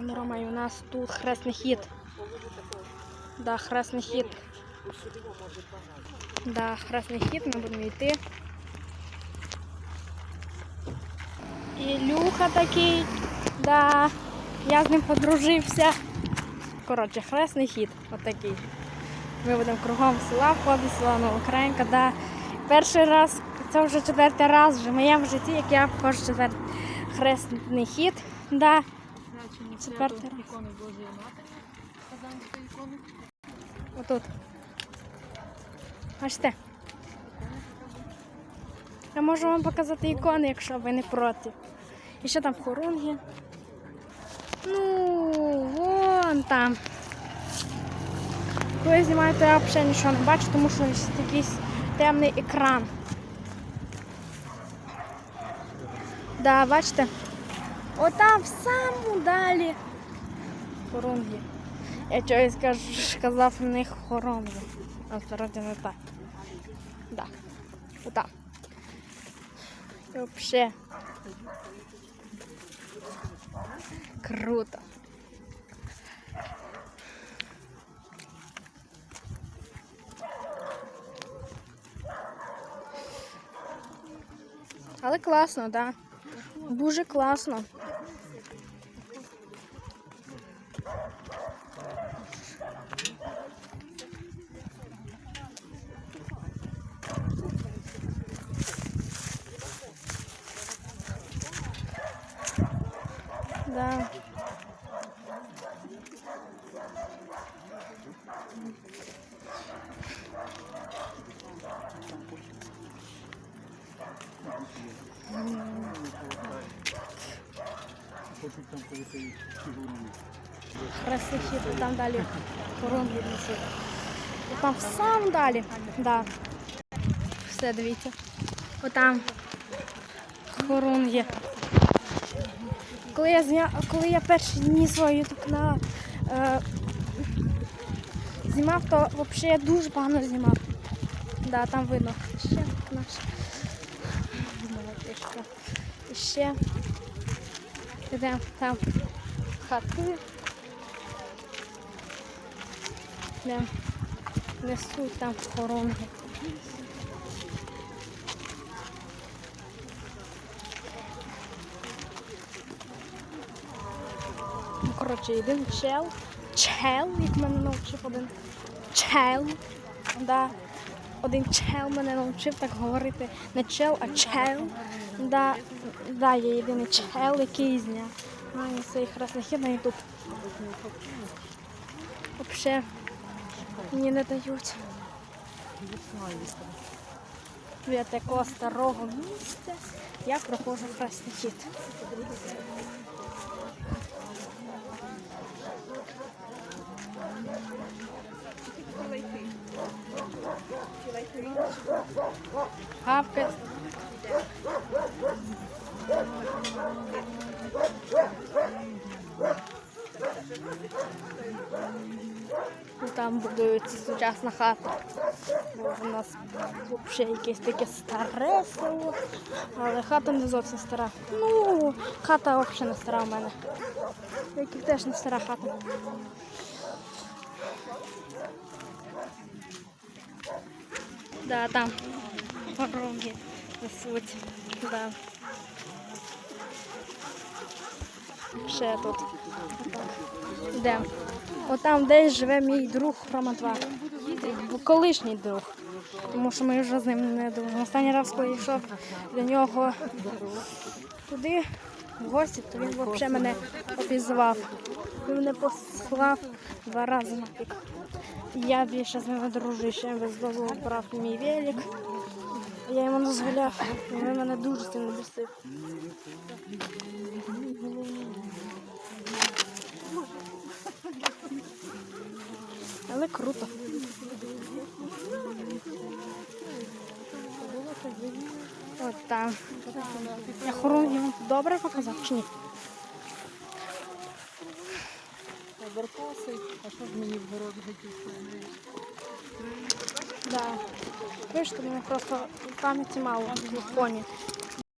Рома, і у нас тут хресний хід. Да, хресний хід. Да, хресний хід, ми будемо йти. Ілюха такий, да, я з ним подружився. Коротше, хресний хід, отакий. Ми будемо кругом села входити, села Новокраїнка, да. Перший раз, це вже четвертий раз вже в моєму житті, як я входжу четвертий хресний хід. Да. Четвертий раз. Ікони Божої Матері. Казанської ікони. Отут. Бачите? Я можу вам показати ікони, якщо ви не проти. І що там хорунги? Ну, вон там. Коли знімаю, то я взагалі нічого не бачу, тому що якийсь темний екран. Да, бачите? Отам в самому далі хорунги. Я чогось кажу, сказав в них хоронги. А насправді не так. Да. Отак. І взагалі. Круто. Але класно, так. Да. Дуже класно. Да. Хочуть там коли ти фігурні. Красихи, там далі коронки несуть. І Там в самому далі. Да. Все, дивіться. Отам хорун є. Коли я зня... коли я перші дні свого ютуб каналу е... знімав, то взагалі я дуже погано знімав. Да, там видно. Ще наш. І ще. Йдемо там хати. Де несуть там хоронги. Коротше, один чел. Чел, як мене навчив один. Чел. Да. Один чел мене навчив так говорити. Не чел, а чел. Да, да, є єдиний чел, який зняв. Маю цей хід на ютуб. Взагалі мені не дають. Від такого старого місця я проходжу хресний хід. Гавка. Ну, Там будується сучасна хата. Бо у нас взагалі якесь таке старе село. Але хата не зовсім стара. Ну, хата взагалі не стара в мене. Як і теж не стара хата. Да, там пороги несуть. Да. Ще тут. Де? Отам десь живе мій друг Рома 2. Колишній друг. Тому що ми вже з ним не дружимо. Останній раз, коли до нього туди, в гості, то він взагалі мене обізвав. Він мене послав два рази на пік. Я більше з ними дружу, ще без дозволу брав мій велик. Я йому дозволяв, він мене дуже сильно бісив. Але круто. От там. Я хорон йому добре показав чи ні? Баркаси, а що ж мені в город? Да. Вийшло, мені просто пам'яті мало в телефоні.